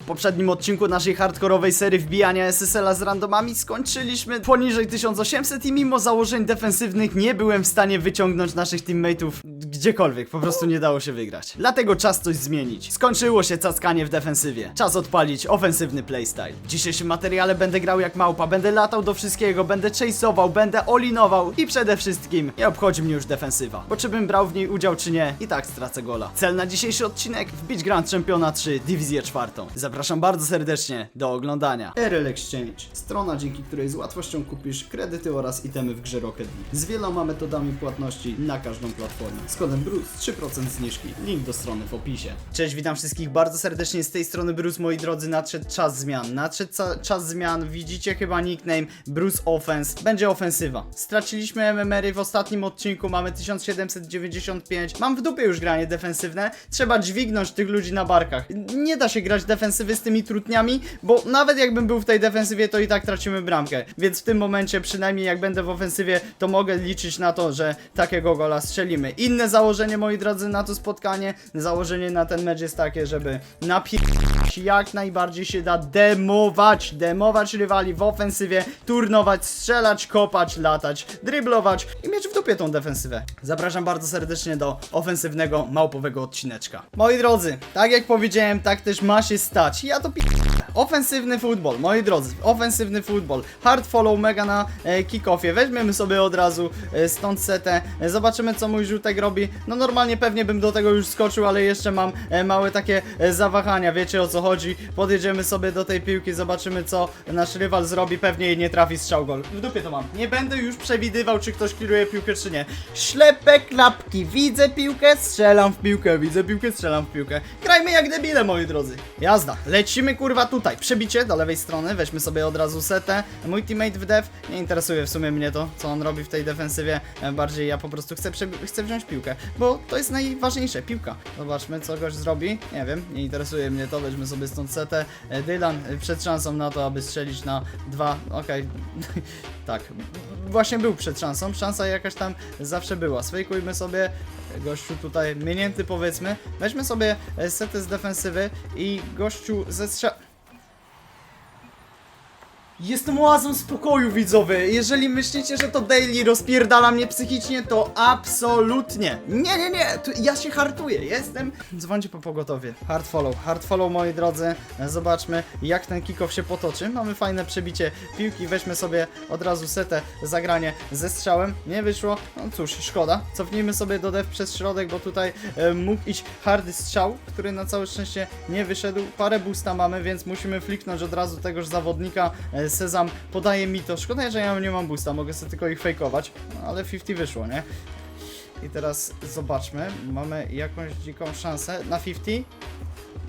W poprzednim odcinku naszej hardkorowej serii wbijania SSL-a z randomami skończyliśmy poniżej 1800 i mimo założeń defensywnych nie byłem w stanie wyciągnąć naszych teammateów gdziekolwiek, po prostu nie dało się wygrać. Dlatego czas coś zmienić. Skończyło się cackanie w defensywie. Czas odpalić ofensywny playstyle. W dzisiejszym materiale będę grał jak małpa, będę latał do wszystkiego, będę chase'ował, będę olinował i przede wszystkim nie obchodzi mnie już defensywa. Bo czy bym brał w niej udział czy nie, i tak stracę gola. Cel na dzisiejszy odcinek wbić Grand Championa 3 Dywizję czwartą. Zapraszam bardzo serdecznie do oglądania. RL Exchange. Strona, dzięki której z łatwością kupisz kredyty oraz itemy w grze Rocket League. Z wieloma metodami płatności na każdą platformę. Z kodem BRUCE 3% zniżki. Link do strony w opisie. Cześć, witam wszystkich bardzo serdecznie z tej strony Bruce, moi drodzy. Nadszedł czas zmian. Nadszedł czas zmian. Widzicie chyba nickname Bruce Offense. Będzie ofensywa. Straciliśmy MMR-y w ostatnim odcinku. Mamy 1795. Mam w dupie już granie defensywne. Trzeba dźwignąć tych ludzi na barkach. Nie da się grać defensywy z tymi trutniami, bo nawet jakbym był w tej defensywie, to i tak tracimy bramkę. Więc w tym momencie, przynajmniej jak będę w ofensywie, to mogę liczyć na to, że takiego gola strzelimy. Inne założenie, moi drodzy, na to spotkanie, założenie na ten mecz jest takie, żeby napierdać jak najbardziej się da demować, demować rywali w ofensywie, turnować, strzelać, kopać, latać, dryblować i mieć w dupie tą defensywę. Zapraszam bardzo serdecznie do ofensywnego, małpowego odcineczka. Moi drodzy, tak jak powiedziałem, tak też ma się stać. Ja to pi... Ofensywny futbol, moi drodzy, ofensywny futbol. Hard follow mega na e, kickoffie. Weźmiemy sobie od razu e, stąd setę. E, zobaczymy co mój żółtek robi. No normalnie pewnie bym do tego już skoczył, ale jeszcze mam e, małe takie e, zawahania. Wiecie o co chodzi. Podjedziemy sobie do tej piłki, zobaczymy co nasz rywal zrobi. Pewnie jej nie trafi strzał gol. W dupie to mam. Nie będę już przewidywał, czy ktoś kieruje piłkę, czy nie. Ślepe klapki. Widzę piłkę, strzelam w piłkę. Widzę piłkę, strzelam w piłkę. Grajmy jak debile, moi drodzy. Jazda. Lecimy kurwa tutaj. Przebicie do lewej strony. Weźmy sobie od razu setę. Mój teammate w def. Nie interesuje w sumie mnie to, co on robi w tej defensywie. E, Bardziej ja po prostu chcę, chcę wziąć piłkę, bo to jest najważniejsze. Piłka. Zobaczmy, co gość zrobi. Nie wiem, nie interesuje mnie to. Weźmy sobie stąd setę. E, Dylan e, przed szansą na to, aby strzelić na dwa. Okej. tak. Właśnie był przed szansą. Szansa jakaś tam zawsze była. Swejkujmy sobie. Gościu tutaj minięty powiedzmy. Weźmy sobie e, setę z defensywy i gościu ze strzał... Jestem oazą spokoju, widzowie. Jeżeli myślicie, że to daily rozpierdala mnie psychicznie, to absolutnie. Nie, nie, nie. Tu ja się hartuję. Jestem. Dzwońcie po pogotowie. Hard follow. Hard follow, moi drodzy. Zobaczmy, jak ten kickoff się potoczy. Mamy fajne przebicie piłki. Weźmy sobie od razu setę, zagranie ze strzałem. Nie wyszło. No cóż, szkoda. Cofnijmy sobie do dev przez środek, bo tutaj e, mógł iść hardy strzał, który na całe szczęście nie wyszedł. Parę boosta mamy, więc musimy fliknąć od razu tegoż zawodnika. E, Sezam podaje mi to. Szkoda, że ja nie mam boosta, mogę sobie tylko ich fejkować, no, ale 50 wyszło, nie? I teraz zobaczmy, mamy jakąś dziką szansę na 50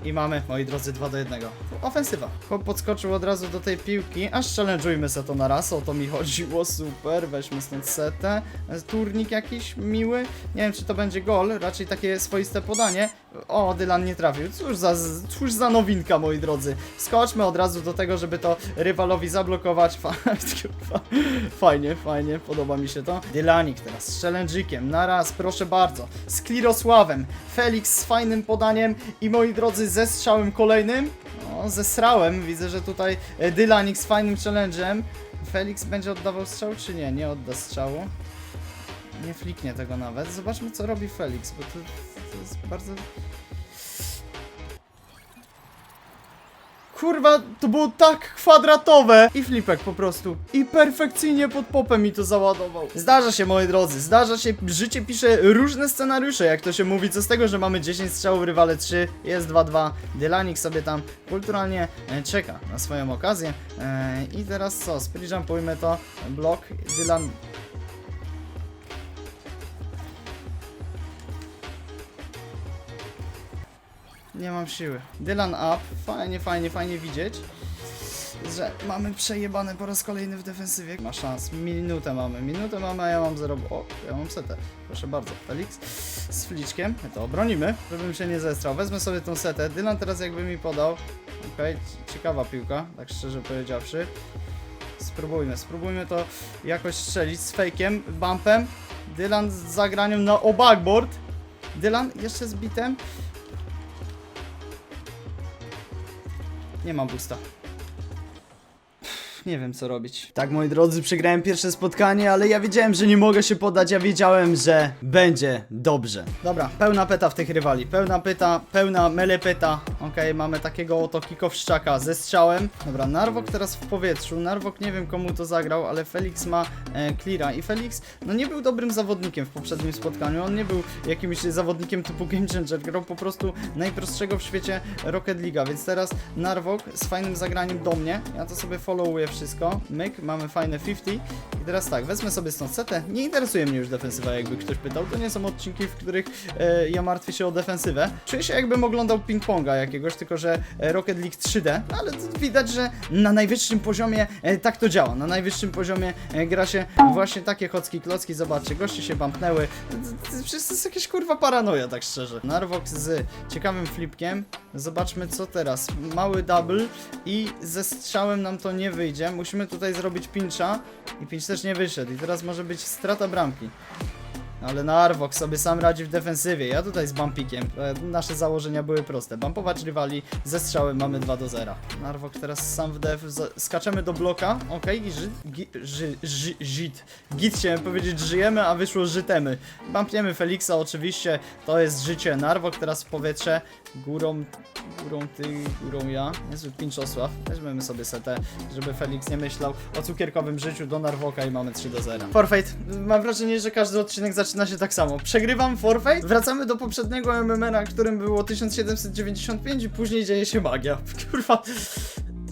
i mamy, moi drodzy, 2 do 1. Ofensywa. Chłop podskoczył od razu do tej piłki, aż challenge'ujmy se to na raz, o to mi chodziło, super, weźmy stąd setę. Turnik jakiś miły, nie wiem czy to będzie gol, raczej takie swoiste podanie. O, Dylan nie trafił, cóż za, cóż za nowinka, moi drodzy. Skoczmy od razu do tego, żeby to rywalowi zablokować. Fajnie, fajnie, podoba mi się to. Dylanik teraz z challenge'ikiem, na raz, proszę bardzo. Z Klirosławem, Felix z fajnym podaniem i moi drodzy ze strzałem kolejnym. O, zesrałem, widzę, że tutaj e, Dylanik z fajnym challenge'em. Felix będzie oddawał strzał, czy nie? Nie odda strzału. Nie fliknie tego nawet. Zobaczmy, co robi Felix, bo to, to jest bardzo... Kurwa, to było tak kwadratowe! I flipek po prostu. I perfekcyjnie pod popem mi to załadował. Zdarza się, moi drodzy, zdarza się. Życie pisze różne scenariusze, jak to się mówi. Co z tego, że mamy 10 strzałów, rywale 3, jest 2-2. Dylanik sobie tam kulturalnie e, czeka na swoją okazję. E, I teraz co? Sprijump,ujmy to. Blok. Dylan Nie mam siły. Dylan up. Fajnie, fajnie, fajnie widzieć, że mamy przejebane po raz kolejny w defensywie. Ma szans. Minutę mamy. Minutę mamy, a ja mam zero. O, ja mam setę. Proszę bardzo. Felix z fliczkiem. To obronimy, żebym się nie zestrał. Wezmę sobie tą setę. Dylan teraz jakby mi podał. Okej, c- ciekawa piłka, tak szczerze powiedziawszy. Spróbujmy, spróbujmy to jakoś strzelić z fejkiem, bumpem. Dylan z zagraniem na o backboard. Dylan jeszcze z bitem. Nie mam boosta. Nie wiem co robić. Tak, moi drodzy, przegrałem pierwsze spotkanie, ale ja wiedziałem, że nie mogę się poddać. Ja wiedziałem, że będzie dobrze. Dobra, pełna peta w tych rywali. Pełna pyta, pełna melepeta. Okej, mamy takiego oto kikowszczaka ze strzałem. Dobra, Narwok teraz w powietrzu. Narwok nie wiem komu to zagrał, ale Felix ma e, cleara. I Felix, no nie był dobrym zawodnikiem w poprzednim spotkaniu. On nie był jakimś zawodnikiem typu Game Changer. Grał po prostu najprostszego w świecie Rocket League'a. Więc teraz Narwok z fajnym zagraniem do mnie. Ja to sobie followuję wszystko. Myk, mamy fajne 50. I teraz tak, wezmę sobie stąd setę. Nie interesuje mnie już defensywa, jakby ktoś pytał. To nie są odcinki, w których e, ja martwię się o defensywę. Czuję się jakbym oglądał ping-ponga jakiegoś, tylko że e, Rocket League 3D. No, ale widać, że na najwyższym poziomie e, tak to działa. Na najwyższym poziomie e, gra się właśnie takie chocki klocki. Zobaczcie, goście się to- Przecież to jest jakaś kurwa paranoja, tak szczerze. Narwok z ciekawym flipkiem. Zobaczmy co teraz. Mały double i ze strzałem nam to nie wyjdzie. Musimy tutaj zrobić pincha i pinch też nie wyszedł. I teraz może być strata bramki. Ale Narwok sobie sam radzi w defensywie. Ja tutaj z bumpikiem. E, Nasze założenia były proste. Bumpować rywali ze strzałem mamy 2 do 0. Narwok teraz sam w def. Skaczemy do bloka. Okej, i ży, ży, ży. Git chciałem powiedzieć żyjemy, a wyszło żytemy. Bumpniemy Feliksa oczywiście. To jest życie. Narwok teraz w powietrze. Górą, górą ty, górą ja. Niezły Pinczosław. Weźmiemy sobie setę, żeby Felix nie myślał o cukierkowym życiu do Narwoka i mamy 3 do 0. Forfeit. Mam wrażenie, że każdy odcinek zaczyna się tak samo. Przegrywam forfeit, wracamy do poprzedniego MMR-a, którym było 1795 i później dzieje się magia. Kurwa.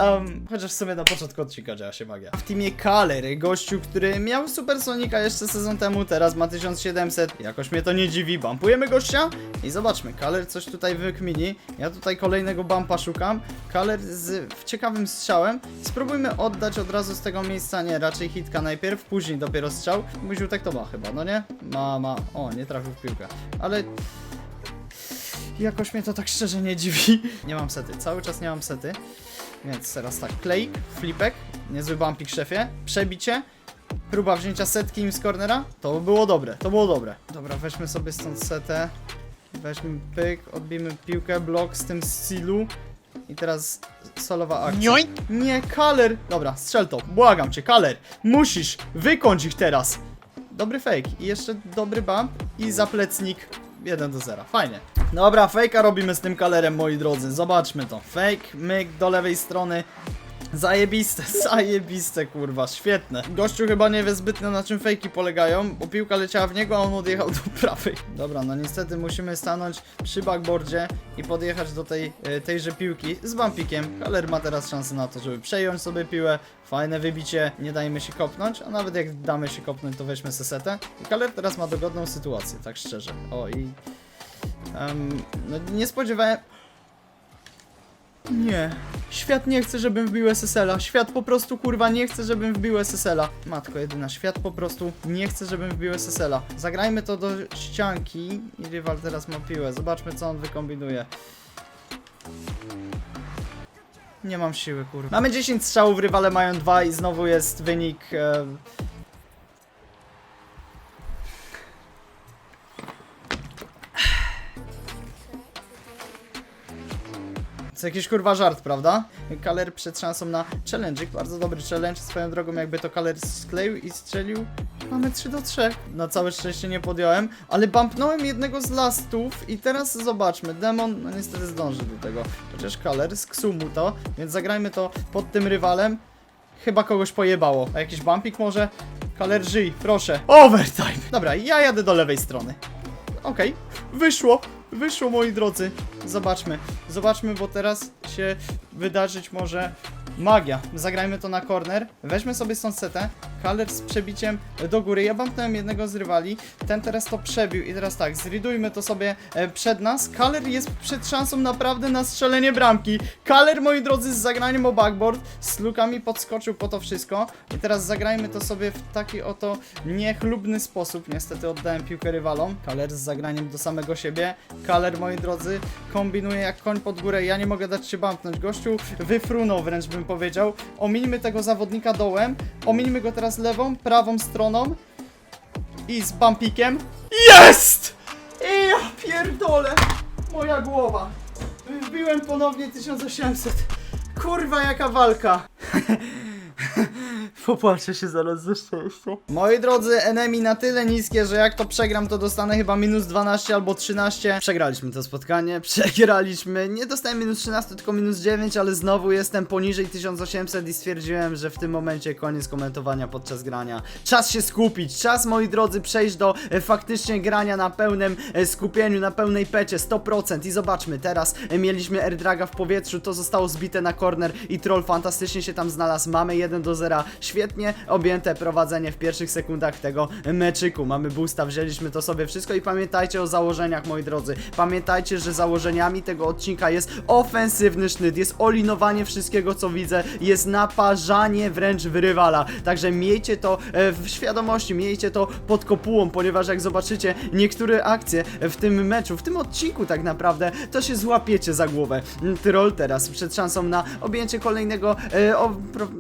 Um, chociaż w sumie na początku odcinka działa się magia. W teamie Kaler, gościu, który miał Supersonika jeszcze sezon temu, teraz ma 1700. Jakoś mnie to nie dziwi. Bumpujemy gościa i zobaczmy. Kaler coś tutaj wykmini. Ja tutaj kolejnego bumpa szukam. Kaler z ciekawym strzałem. Spróbujmy oddać od razu z tego miejsca. Nie, raczej hitka najpierw, później dopiero strzał. Muziu tak to ma chyba, no nie? Ma, ma. O, nie trafił w piłkę. Ale Jakoś mnie to tak szczerze nie dziwi. Nie mam sety, cały czas nie mam sety. Więc teraz tak, klejk, flipek, niezły bumpik szefie, przebicie, próba wzięcia setki im z cornera. To było dobre, to było dobre. Dobra, weźmy sobie stąd setę. Weźmy pyk, odbijmy piłkę, blok z tym silu. I teraz solowa akcja. Nioń! Nie, Kaler! Dobra, strzel to, błagam cię, Kaler! Musisz wykończ ich teraz! Dobry fake i jeszcze dobry bump i zaplecnik 1 do 0. Fajnie. Dobra, fejka robimy z tym kalerem, moi drodzy. Zobaczmy to. Fake, myk do lewej strony. Zajebiste, zajebiste, kurwa, świetne. Gościu chyba nie wie zbytnio na czym fejki polegają, bo piłka leciała w niego, a on odjechał do prawej. Dobra, no niestety musimy stanąć przy backboardzie i podjechać do tej, e, tejże piłki z bumpikiem. Kaler ma teraz szansę na to, żeby przejąć sobie piłę. Fajne wybicie, nie dajmy się kopnąć, a nawet jak damy się kopnąć, to weźmy sesetę. I Kaler teraz ma dogodną sytuację, tak szczerze. O i... em, no nie spodziewałem... Nie. Świat nie chce, żebym wbił SSL-a. Świat po prostu kurwa nie chce, żebym wbił SSL-a. Matko jedyna, świat po prostu nie chce, żebym wbił SSL-a. Zagrajmy to do ścianki i rywal teraz ma piłę. Zobaczmy co on wykombinuje. Nie mam siły, kurwa. Mamy 10 strzałów, rywale mają 2 i znowu jest wynik... E... To jakiś kurwa żart, prawda? Kaler przed szansą na challenge, bardzo dobry challenge, swoją drogą jakby to Kaler skleił i strzelił. Mamy 3 do 3. Na całe szczęście nie podjąłem, ale bumpnąłem jednego z lastów i teraz zobaczmy. Demon, no niestety zdąży do tego. Chociaż Kaler sksuł mu to, więc zagrajmy to pod tym rywalem. Chyba kogoś pojebało. A jakiś bumpik może? Kaler żyj, proszę. Overtime! Dobra, ja jadę do lewej strony. Okej, wyszło, wyszło moi drodzy. Zobaczmy, zobaczmy, bo teraz się wydarzyć może magia. Zagrajmy to na corner, weźmy sobie stąd setę, Kaler z przebiciem do góry. Ja bumpnąłem jednego z rywali, ten teraz to przebił i teraz tak, zridujmy to sobie e, przed nas. Kaler jest przed szansą naprawdę na strzelenie bramki. Kaler, moi drodzy, z zagraniem o backboard, z lukami podskoczył po to wszystko. I teraz zagrajmy to sobie w taki oto niechlubny sposób. Niestety oddałem piłkę rywalom. Kaler z zagraniem do samego siebie. Kaler, moi drodzy, kombinuje jak koń pod górę. Ja nie mogę dać się bumpnąć. Gościu wyfrunął wręcz bym powiedział. Omińmy tego zawodnika dołem. Omińmy go teraz lewą, prawą stroną. I z bumpikiem. Jest! I ja pierdolę! Moja głowa. Wbiłem ponownie 1800. Kurwa, jaka walka! Popłaczę się zaraz ze szczęścia. Moi drodzy, enemy na tyle niskie, że jak to przegram, to dostanę chyba minus 12 albo 13. Przegraliśmy to spotkanie, przegraliśmy. Nie dostałem minus 13, tylko minus 9, ale znowu jestem poniżej 1800 i stwierdziłem, że w tym momencie koniec komentowania podczas grania. Czas się skupić, czas moi drodzy przejść do e, faktycznie grania na pełnym e, skupieniu, na pełnej pecie 100% i zobaczmy, teraz e, mieliśmy airdraga w powietrzu, to zostało zbite na corner i troll fantastycznie się tam znalazł, mamy 1 do 0, świetnie objęte prowadzenie w pierwszych sekundach tego meczyku, mamy boosta, wzięliśmy to sobie wszystko i pamiętajcie o założeniach moi drodzy, pamiętajcie, że założeniami tego odcinka jest ofensywny sznyt, jest olinowanie wszystkiego co widzę, jest naparzanie wręcz w rywala, także miejcie to e, w świadomości, miejcie to pod kopułą, ponieważ jak zobaczycie niektóre akcje w tym meczu, w tym odcinku tak naprawdę, to się złapiecie za głowę. Troll teraz przed szansą na objęcie kolejnego, e,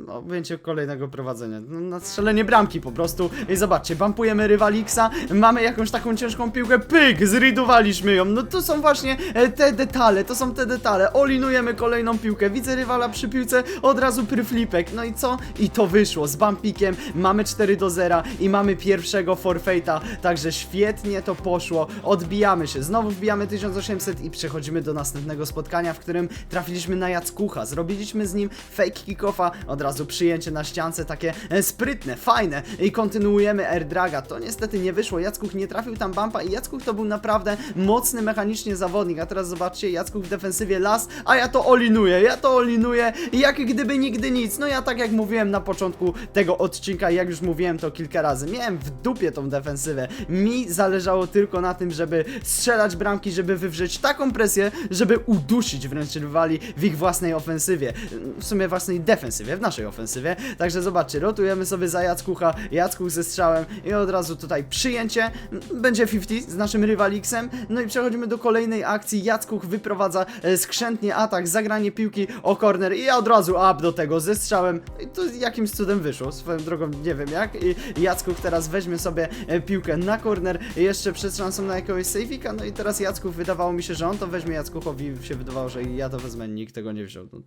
objęcie kolejnego prowadzenia, no, na strzelenie bramki po prostu. I zobaczcie, bampujemy rywalixa, mamy jakąś taką ciężką piłkę, pyk, zridowaliśmy ją, no to są właśnie e, te detale, to są te detale, olinujemy kolejną piłkę, widzę rywala przy piłce, od razu pryflipek, no i co? I to wyszło, z bampikiem mamy 4 do 0 i mamy pierwszego forfeita, także świetnie to poszło, odbijamy się, znowu wbijamy 1800 i przechodzimy do następnego spotkania, w którym trafiliśmy na Jackucha, zrobiliśmy z nim fake kickoffa, od razu przyjęcie na ściance, takie e, sprytne, fajne i kontynuujemy airdraga, to niestety nie wyszło, Jackuch nie trafił tam bumpa i Jackuch to był naprawdę mocny mechanicznie zawodnik, a teraz zobaczcie, Jackuch w defensywie las, a ja to olinuję, ja to olinuję jak gdyby nigdy nic, no ja tak jak mówiłem na początku tego odcinka, jak już mówiłem to kilka razy, miałem w dupie tą defensywę, mi zależało tylko na tym, żeby strzelać bramki, żeby wywrzeć taką presję, żeby udusić wręcz rywali w ich własnej ofensywie, w sumie własnej defensywie, w naszej ofensywie, także zobaczcie, rotujemy sobie za Jackucha, Jackuch ze strzałem i od razu tutaj przyjęcie, będzie 50 z naszym rywaliksem, no i przechodzimy do kolejnej akcji, Jackuch wyprowadza e, skrzętnie atak, zagranie piłki o corner i ja od razu up do tego ze strzałem. I to jakimś cudem wyszło, swoją drogą nie wiem jak. I Jackuch teraz weźmie sobie e, piłkę na corner, jeszcze przed szansą na jakiegoś safeika, no i teraz Jackuch wydawało mi się, że on to weźmie, Jackuchowi. Się wydawało, że ja to wezmę, nikt tego nie wziął. No.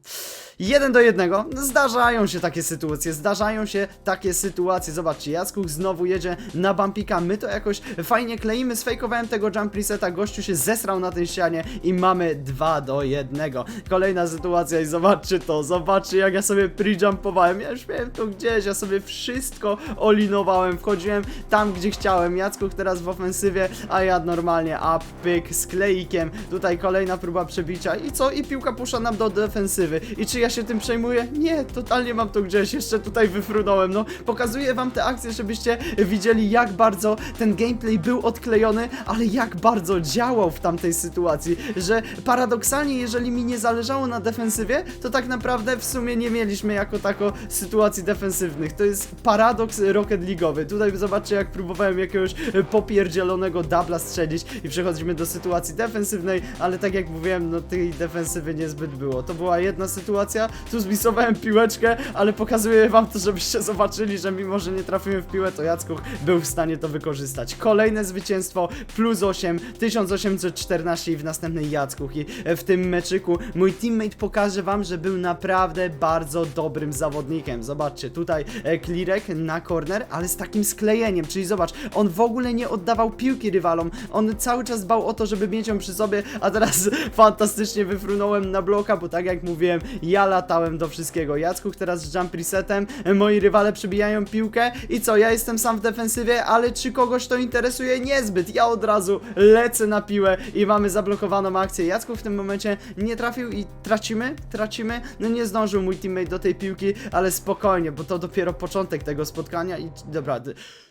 Jeden do jednego, zdarzają się takie sytuacje, zdarzają się takie sytuacje, zobaczcie, Jackuch znowu jedzie na bumpika, my to jakoś fajnie kleimy, sfejkowałem tego jump reseta, gościu się zesrał na tej ścianie i mamy 2 do 1. Kolejna sytuacja i zobaczcie to, zobaczcie jak ja sobie pre-jumpowałem, ja już miałem to gdzieś, ja sobie wszystko olinowałem, wchodziłem tam gdzie chciałem, Jackuch teraz w ofensywie, a ja normalnie up, pyk, z kleikiem, tutaj kolejna próba przebicia. I co? I piłka pusza nam do defensywy. I czy ja się tym przejmuję? Nie, totalnie mam to gdzieś, jeszcze tutaj wyfrunąłem, no. Pokazuję wam te akcje, żebyście widzieli jak bardzo ten gameplay był odklejony, ale jak bardzo działał w tamtej sytuacji, że paradoksalnie jeżeli mi nie zależało na defensywie, to tak naprawdę w sumie nie mieliśmy jako tako sytuacji defensywnych, to jest paradoks Rocket League'owy, tutaj zobaczcie jak próbowałem jakiegoś popierdzielonego dubla strzelić i przechodzimy do sytuacji defensywnej, ale tak jak mówiłem, no tej defensywy niezbyt było, to była jedna sytuacja, tu zmisowałem piłeczkę, ale pokazuję wam to, żebyście zobaczyli, że mimo, że nie trafiłem w piłę, to Jackuch był w stanie to wykorzystać. Kolejne zwycięstwo, plus 8, 1814 i w następnej Jackuch i e, w tym meczyku mój teammate pokaże wam, że był naprawdę bardzo dobrym zawodnikiem. Zobaczcie, tutaj e, klirek na corner, ale z takim sklejeniem, czyli zobacz, on w ogóle nie oddawał piłki rywalom, on cały czas dbał o to, żeby mieć ją przy sobie, a teraz fantastycznie wyfrunąłem na bloka, bo tak jak mówiłem, ja latałem do wszystkiego. Jackuch teraz z jump resetem, moi rywale przybijają piłkę i co, ja jestem sam w defensywie, ale czy kogoś to interesuje? Niezbyt, ja od razu lecę na piłę i mamy zablokowaną akcję. Jackuch w tym momencie nie trafił i tracimy, tracimy, no nie zdążył mój teammate do tej piłki, ale spokojnie, bo to dopiero początek tego spotkania i dobra,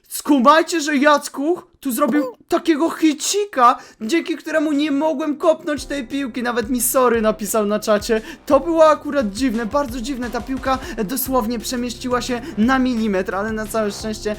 skumajcie, że Jackuch tu zrobił takiego hicika, dzięki któremu nie mogłem kopnąć tej piłki, nawet mi sorry napisał na czacie, to było akurat dziwne, bardzo dziwne, ta piłka dosłownie przemieściła się na milimetr, ale na całe szczęście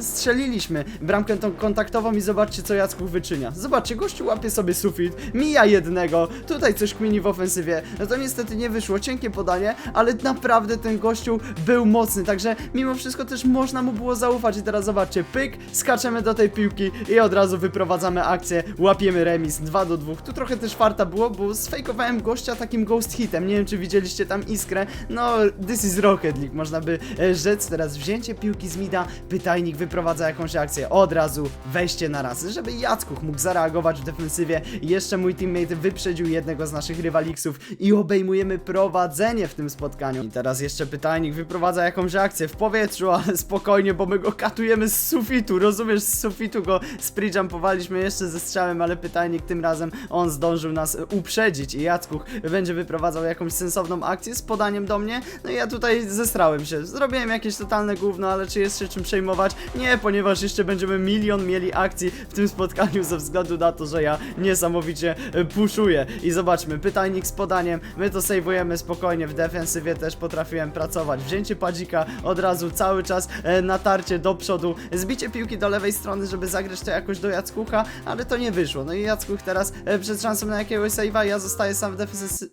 strzeliliśmy bramkę tą kontaktową i zobaczcie co Jackuch wyczynia, zobaczcie, gościu łapie sobie sufit, mija jednego, tutaj coś kmini w ofensywie, no to niestety nie wyszło, cienkie podanie, ale naprawdę ten gościu był mocny, także mimo wszystko też można mu było zaufać i teraz zobaczcie, pyk, skaczemy do tej piłki i od razu wyprowadzamy akcję, łapiemy remis 2 do 2. Tu trochę też farta było, bo sfejkowałem gościa takim ghost hitem. Nie wiem, czy widzieliście tam iskrę. No, this is Rocket League, można by e, rzec. Teraz wzięcie piłki z mida, pytajnik wyprowadza jakąś akcję. Od razu wejście na raz, żeby Jackuch mógł zareagować w defensywie. Jeszcze mój teammate wyprzedził jednego z naszych rywaliksów i obejmujemy prowadzenie w tym spotkaniu. I teraz jeszcze pytajnik wyprowadza jakąś akcję w powietrzu, ale spokojnie, bo my go katujemy z sufitu, rozumiesz? Z sufitu go spreejumpowaliśmy jeszcze ze strzałem, ale pytajnik tym razem on zdążył nas uprzedzić i Jackuch będzie wyprowadzał jakąś sensowną akcję z podaniem do mnie. No i ja tutaj zestrałem się. Zrobiłem jakieś totalne gówno, ale czy jest się czym przejmować? Nie, ponieważ jeszcze będziemy milion mieli akcji w tym spotkaniu ze względu na to, że ja niesamowicie e, puszuję. I zobaczmy, pytajnik z podaniem, my to sejwujemy spokojnie, w defensywie też potrafiłem pracować. Wzięcie padzika od razu cały czas e, natarcie do przodu, zbicie piłki do lewej strony, żeby zagrać to jakoś do Jackucha, ale to nie wyszło. No i Jackuch teraz e, przed szansą na jakiegoś save'a, ja zostaję sam w defensywie.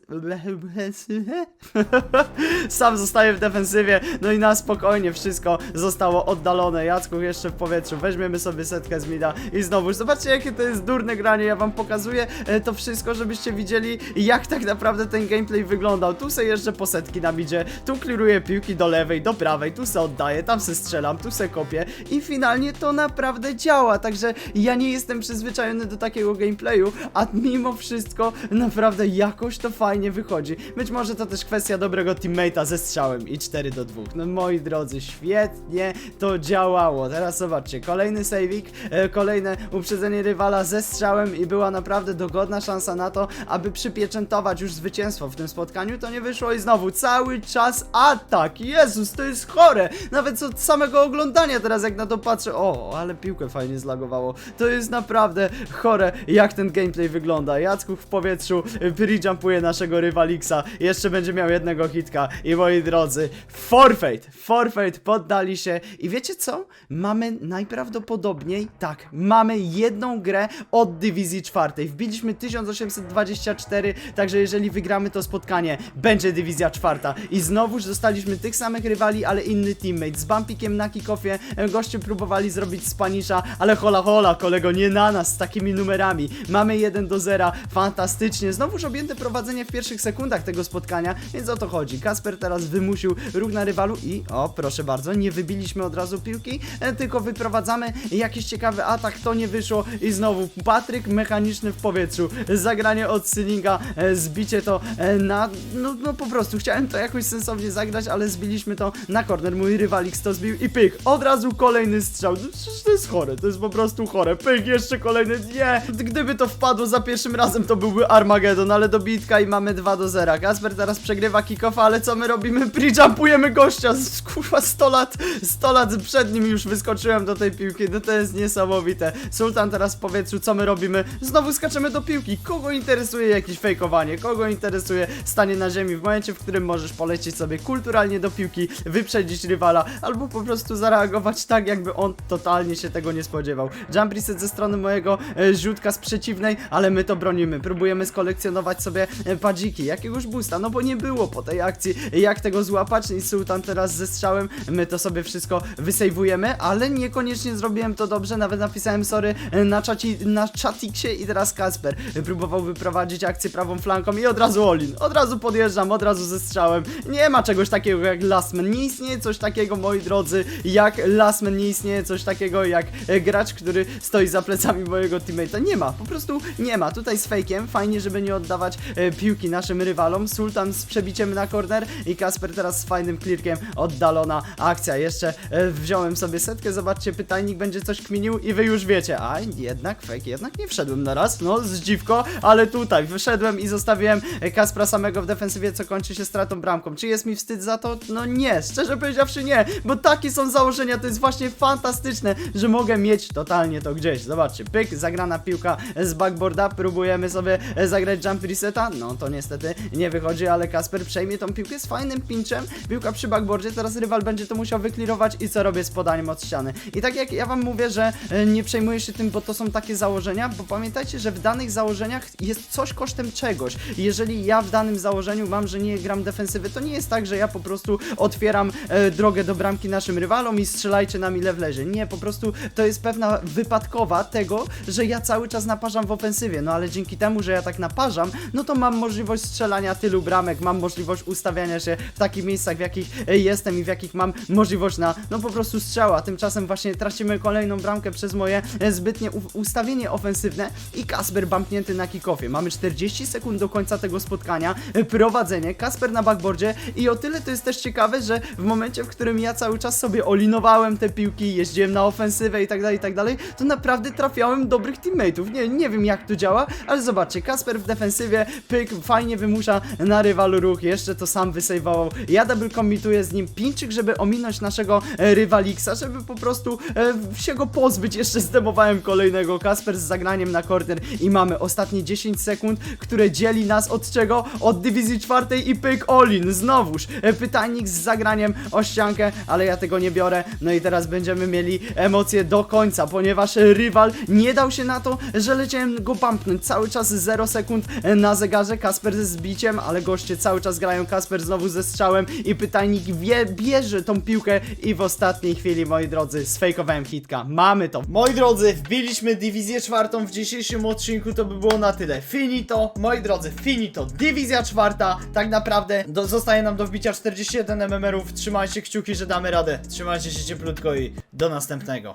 sam zostaję w defensywie, no i na spokojnie wszystko zostało oddalone. Jackuch jeszcze w powietrzu, weźmiemy sobie setkę z mida i znowu, zobaczcie jakie to jest durne granie, ja wam pokazuję e, to wszystko, żebyście widzieli jak tak naprawdę ten gameplay wyglądał. Tu se jeżdżę po setki na midzie, tu kliruję piłki do lewej, do prawej, tu se oddaję, tam se strzelam, tu se kopię i finalnie to naprawdę działa, także ja nie jestem przyzwyczajony do takiego gameplayu, a mimo wszystko naprawdę jakoś to fajnie wychodzi. Być może to też kwestia dobrego teammate'a ze strzałem i 4 do 2. No moi drodzy, świetnie to działało. Teraz zobaczcie, kolejny saving, e, kolejne uprzedzenie rywala ze strzałem i była naprawdę dogodna szansa na to, aby przypieczętować już zwycięstwo w tym spotkaniu. To nie wyszło i znowu cały czas atak. Jezus, to jest chore. Nawet od samego oglądania teraz jak na to patrzę. O, ale piłkę fajnie zlagowało. To jest naprawdę chore, jak ten gameplay wygląda. Jackuch w powietrzu pre-jumpuje naszego rywalixa. Jeszcze będzie miał jednego hitka. I moi drodzy, forfeit, forfeit poddali się. I wiecie co? Mamy najprawdopodobniej, tak, mamy jedną grę od dywizji czwartej. Wbiliśmy 1824, także jeżeli wygramy to spotkanie, będzie dywizja czwarta. I znowuż dostaliśmy tych samych rywali, ale inny teammate. Z Bumpikiem na kickoffie e, goście próbowali zrobić Spanisza, ale hola hola, kolego, nie na nas z takimi numerami. Mamy 1 do 0, fantastycznie. Znowuż objęte prowadzenie w pierwszych sekundach tego spotkania, więc o to chodzi. Kasper teraz wymusił ruch na rywalu i, o proszę bardzo, nie wybiliśmy od razu piłki, e, tylko wyprowadzamy jakiś ciekawy atak, to nie wyszło i znowu Patryk mechaniczny w powietrzu. Zagranie od Sylinga, e, zbicie to e, na, no, no po prostu chciałem to jakoś sensownie zagrać, ale zbiliśmy to na corner. Mój rywalik to zbił i pyk, od razu kolejny strzał. No, przecież to jest chore, to jest po prostu chore. Pyk, jeszcze kolejny, nie. Gdyby to wpadło za pierwszym razem, to byłby Armageddon, ale dobitka i mamy 2 do 0. Kasper teraz przegrywa kickofa, ale co my robimy? Pre-jumpujemy gościa, z, kurwa 100 lat, 100 lat przed nim już wyskoczyłem do tej piłki, no to jest niesamowite. Sultan teraz w powietrzu, co my robimy? Znowu skaczemy do piłki. Kogo interesuje jakieś fejkowanie? Kogo interesuje stanie na ziemi w momencie, w którym możesz polecieć sobie kulturalnie do piłki, wyprzedzić rywala, albo po prostu zareagować tak, jakby on totalnie się tego nie spodziewał. Jump reset ze strony mojego e, źródła z przeciwnej, ale my to bronimy. Próbujemy skolekcjonować sobie e, padziki, jakiegoś boosta, no bo nie było po tej akcji. Jak tego złapać? I Sultan teraz ze strzałem, my to sobie wszystko wysejwujemy, ale niekoniecznie zrobiłem to dobrze, nawet napisałem sorry e, na, czaci, na czatiksie i teraz Kasper próbował wyprowadzić akcję prawą flanką i od razu Olin, od razu podjeżdżam, od razu ze strzałem. Nie ma czegoś takiego jak Lastman, nie istnieje coś takiego, moi drodzy, jak Lastman, nie istnieje coś takiego jak e, gracz, który stoi za plecami mojego teammate'a. Nie ma, po prostu nie ma. Tutaj z fejkiem, fajnie, żeby nie oddawać e, piłki naszym rywalom. Sultan z przebiciem na corner i Kasper teraz z fajnym clearkiem oddalona akcja. Jeszcze e, wziąłem sobie setkę, zobaczcie, pytajnik będzie coś kminił i wy już wiecie. A jednak fake, jednak nie wszedłem na raz, no zdziwko, ale tutaj wyszedłem i zostawiłem Kaspra samego w defensywie, co kończy się stratą bramką. Czy jest mi wstyd za to? No nie, szczerze powiedziawszy nie, bo takie są założenia, to jest właśnie fantastyczne, że mogę mieć totalnie to gdzieś. Zobaczcie, pyk, zagrana piłka z backboarda, próbujemy sobie e, zagrać jump reseta, no to niestety nie wychodzi, ale Kasper przejmie tą piłkę z fajnym pinczem, piłka przy backboardzie, teraz rywal będzie to musiał wyklirować i co robię z podaniem od ściany. I tak jak ja wam mówię, że e, nie przejmuję się tym, bo to są takie założenia, bo pamiętajcie, że w danych założeniach jest coś kosztem czegoś. Jeżeli ja w danym założeniu mam, że nie gram defensywy, to nie jest tak, że ja po prostu otwieram e, drogę do bramki naszym rywalom i strzelajcie nam ile wlezie. Nie, po prostu to jest pewna wypadkowa tego, że ja cały czas naparzam w ofensywie, no ale dzięki temu, że ja tak naparzam, no to mam możliwość strzelania tylu bramek, mam możliwość ustawiania się w takich miejscach, w jakich e, jestem i w jakich mam możliwość na, no po prostu strzała. Tymczasem właśnie tracimy kolejną bramkę przez moje e, zbytnie ustawienie ofensywne i Kasper bumpnięty na kickoffie. Mamy 40 sekund do końca tego spotkania, e, prowadzenie, Kasper na backboardzie i o tyle to jest też ciekawe, że w momencie, w którym ja cały czas sobie olinowałem te piłki, jeździłem na ofensywę i tak dalej, i tak dalej, to naprawdę trafiałem dobrych teammateów. Nie, nie wiem jak to działa, ale zobaczcie, Kasper w defensywie, pyk, fajnie wymusza na rywalu ruch, jeszcze to sam wysejwował. Ja double commituję z nim Pińczyk, żeby ominąć naszego e, rywalixa, żeby po prostu e, się go pozbyć. Jeszcze zdemowałem kolejnego Kasper z zagraniem na corner i mamy ostatnie 10 sekund, które dzieli nas od czego? Od dywizji czwartej i pyk Olin. Znowuż e, pytajnik z zagraniem o ściankę, ale ja tego nie biorę. No i teraz będziemy mieli emocje do końca, ponieważ rywal nie dał się na to, że leciałem go bumpnąć. Cały czas 0 sekund na zegarze, Kasper ze zbiciem, ale goście cały czas grają, Kasper znowu ze strzałem i pytajnik wie, bierze tą piłkę i w ostatniej chwili, moi drodzy, sfejkowałem hitka. Mamy to. Moi drodzy, wbiliśmy dywizję czwartą w dzisiejszym odcinku, to by było na tyle. Finito, moi drodzy, finito. Dywizja czwarta, tak naprawdę do, zostaje nam do wbicia 41 MMR-ów. Trzymajcie kciuki, że damy radę. Trzymajcie się cieplutko i do następnego.